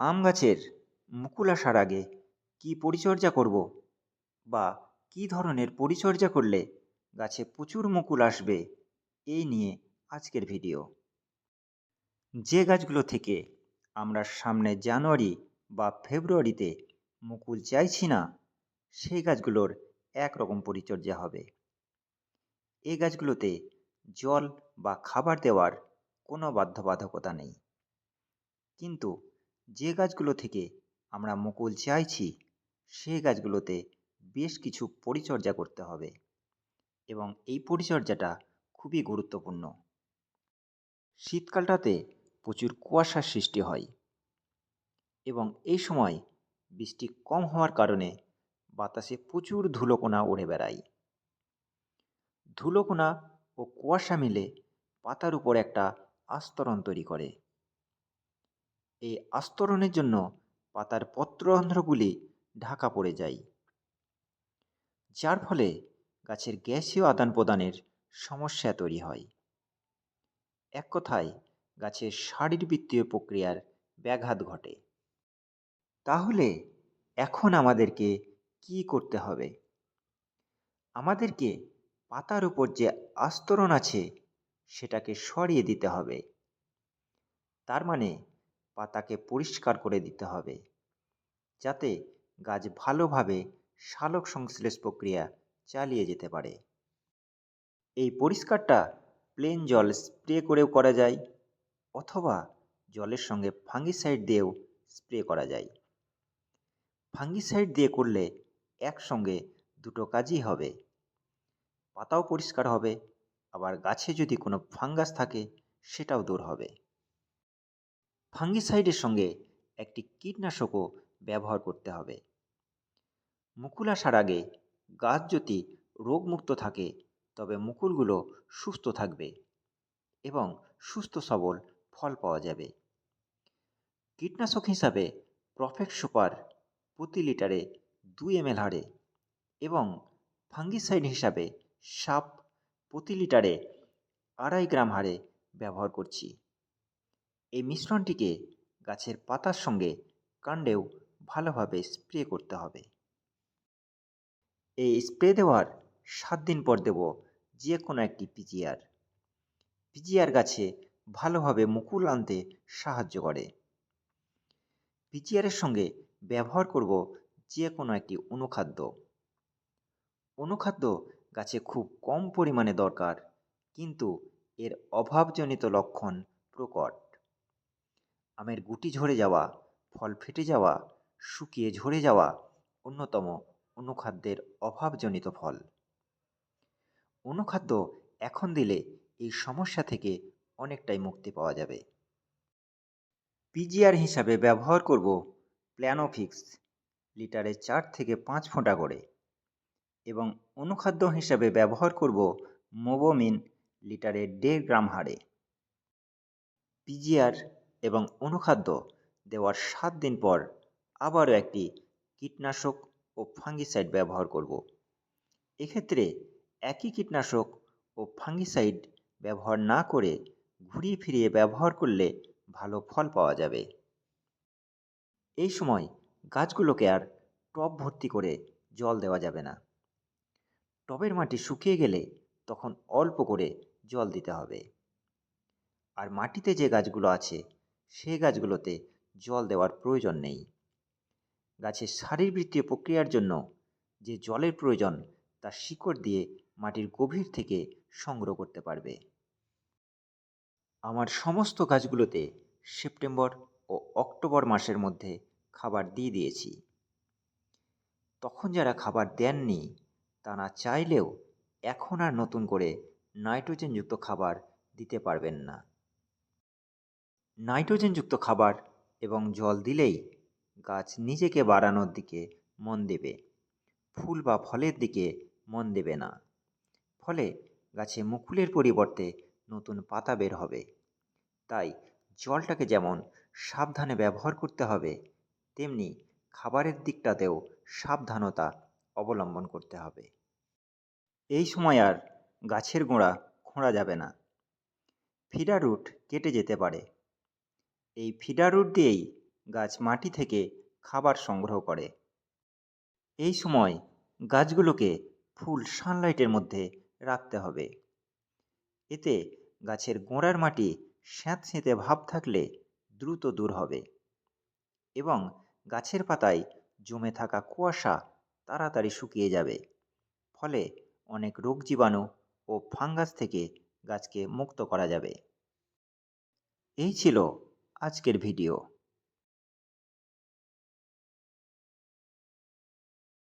আম গাছের মুকুল আসার আগে কী পরিচর্যা করব? বা কী ধরনের পরিচর্যা করলে গাছে প্রচুর মুকুল আসবে? এই নিয়ে আজকের ভিডিও। যে গাছগুলো থেকে আমরা সামনে জানুয়ারি বা ফেব্রুয়ারিতে মুকুল চাইছি না, সেই গাছগুলোর একরকম পরিচর্যা হবে। এই গাছগুলোতে জল বা খাবার দেওয়ার কোনো বাধ্যবাধকতা নেই। কিন্তু যে গাছগুলো থেকে আমরা মুকুল চাইছি সেই গাছগুলোতে বেশ কিছু পরিচর্যা করতে হবে এবং এই পরিচর্যাটা খুবই গুরুত্বপূর্ণ। শীতকালটাতে প্রচুর কুয়াশার সৃষ্টি হয় এবং এই সময় বৃষ্টি কম হওয়ার কারণে বাতাসে প্রচুর ধুলোকোনা উড়ে বেড়ায়। ধুলোকোনা ও কুয়াশা মিলে পাতার উপর একটা আস্তরণ তৈরি করে। এই আস্তরণের জন্য পাতার পত্ররন্ধ্রগুলি ঢাকা পড়ে যায়। যার ফলে গাছের গ্যাসীয় আদান প্রদানের সমস্যা তৈরি হয়। এক কথায়, গাছের শারীরবৃত্তীয় প্রক্রিয়ার ব্যাঘাত ঘটে। তাহলে এখন আমাদেরকে কি করতে হবে? আমাদেরকে পাতার উপর যে আস্তরণ আছে, সেটাকে সরিয়ে দিতে হবে। তার মানে পাতাকে পরিষ্কার করে দিতে হবে। যাতে গাছ ভালোভাবে সালোক সংশ্লেষ প্রক্রিয়া চালিয়ে যেতে পারে। এই পরিষ্কারটা প্লেন জল স্প্রে করেও করা যায় অথবা জলের সঙ্গে ফাঙ্গিসাইড দিয়েও স্প্রে করা যায়। ফাঙ্গিসাইড দিয়ে করলে একসঙ্গে দুটো কাজই হবে। পাতাও পরিষ্কার হবে, আবার গাছে যদি কোনো ফাঙ্গাস থাকে সেটাও দূর হবে। ফাঙ্গিসাইডের সঙ্গে একটি কীটনাশকও ব্যবহার করতে হবে। মুকুল আসার আগে গাছ যদি রোগমুক্ত থাকে, তবে মুকুলগুলো সুস্থ থাকবে এবং সুস্থ সবল ফল পাওয়া যাবে। কীটনাশক হিসাবে প্রফেক্ট সুপার প্রতি লিটারে দুই এম হারে এবং ফাঙ্গিসাইড হিসাবে সাপ প্রতি লিটারে আড়াই গ্রাম হারে ব্যবহার করছি। এই মিশ্রণটিকে গাছের পাতার সঙ্গে কাণ্ডেও ভালোভাবে স্প্রে করতে হবে। এই স্প্রে দেওয়ার সাত দিন পর দেব যে কোনো একটি পিজিআর। পিজিআর গাছে ভালোভাবে মুকুল আনতে সাহায্য করে। পিজিআরের সঙ্গে ব্যবহার করব যে কোনো একটি অনুখাদ্য। অনুখাদ্য গাছে খুব কম পরিমাণে দরকার, কিন্তু এর অভাবজনিত লক্ষণ প্রকট। আমের গুটি ঝরে যাওয়া, ফল ফেটে যাওয়া, শুকিয়ে ঝরে যাওয়া অন্যতম অনুখাদ্যের অভাবজনিত ফল। অনুখাদ্য এখন দিলে এই সমস্যা থেকে অনেকটাই মুক্তি পাওয়া যাবে। পিজিআর হিসাবে ব্যবহার করব প্ল্যানোফিক্স লিটারে চার থেকে পাঁচ ফোঁটা করে এবং অনুখাদ্য হিসাবে ব্যবহার করব মোবোমিন লিটারে দেড় গ্রাম হারে। পিজিআর এবং অনুখাদ্য দেওয়ার সাত দিন পর আবারও একটি কীটনাশক ও ফাঙ্গিসাইড ব্যবহার করব। এক্ষেত্রে একই কীটনাশক ও ফাঙ্গিসাইড ব্যবহার না করে ঘুরিয়ে ফিরিয়ে ব্যবহার করলে ভালো ফল পাওয়া যাবে। এই সময় গাছগুলোকে আর টব ভর্তি করে জল দেওয়া যাবে না। টবের মাটি শুকিয়ে গেলে তখন অল্প করে জল দিতে হবে। আর মাটিতে যে গাছগুলো আছে সেই গাছগুলোতে জল দেওয়ার প্রয়োজন নেই। গাছের শারীরবৃত্তীয় প্রক্রিয়ার জন্য যে জলের প্রয়োজন, তা শিকড় দিয়ে মাটির গভীর থেকে সংগ্রহ করতে পারবে। আমার সমস্ত গাছগুলোতে সেপ্টেম্বর ও অক্টোবর মাসের মধ্যে খাবার দিয়ে দিয়েছি। তখন যারা খাবার দেননি তারা চাইলেও এখন আর নতুন করে নাইট্রোজেনযুক্ত খাবার দিতে পারবেন না। নাইট্রোজেনযুক্ত খাবার এবং জল দিলেই গাছ নিজেকে বাড়ানোর দিকে মন দেবে। ফুল বা ফলের দিকে মন দেবে না। ফলে গাছে মুকুলের পরিবর্তে নতুন পাতা বের হবে। তাই জলটাকে যেমন সাবধানে ব্যবহার করতে হবে, তেমনি খাবারের দিকটাতেও সাবধানতা অবলম্বন করতে হবে। এই সময় আর গাছের গোড়া খোঁড়া যাবে না। ফিডার রুট কেটে যেতে পারে। এই ফিডার রুট দিয়েই গাছ মাটি থেকে খাবার সংগ্রহ করে। এই সময় গাছগুলোকে ফুল সানলাইটের মধ্যে রাখতে হবে। এতে গাছের গোড়ার মাটি স্যাঁতসেঁতে ভাব থাকলে দ্রুত দূর হবে এবং গাছের পাতায় জমে থাকা কুয়াশা তাড়াতাড়ি শুকিয়ে যাবে। ফলে অনেক রোগ জীবাণু ও ফাঙ্গাস থেকে গাছকে মুক্ত করা যাবে। এই ছিল আজকের ভিডিও।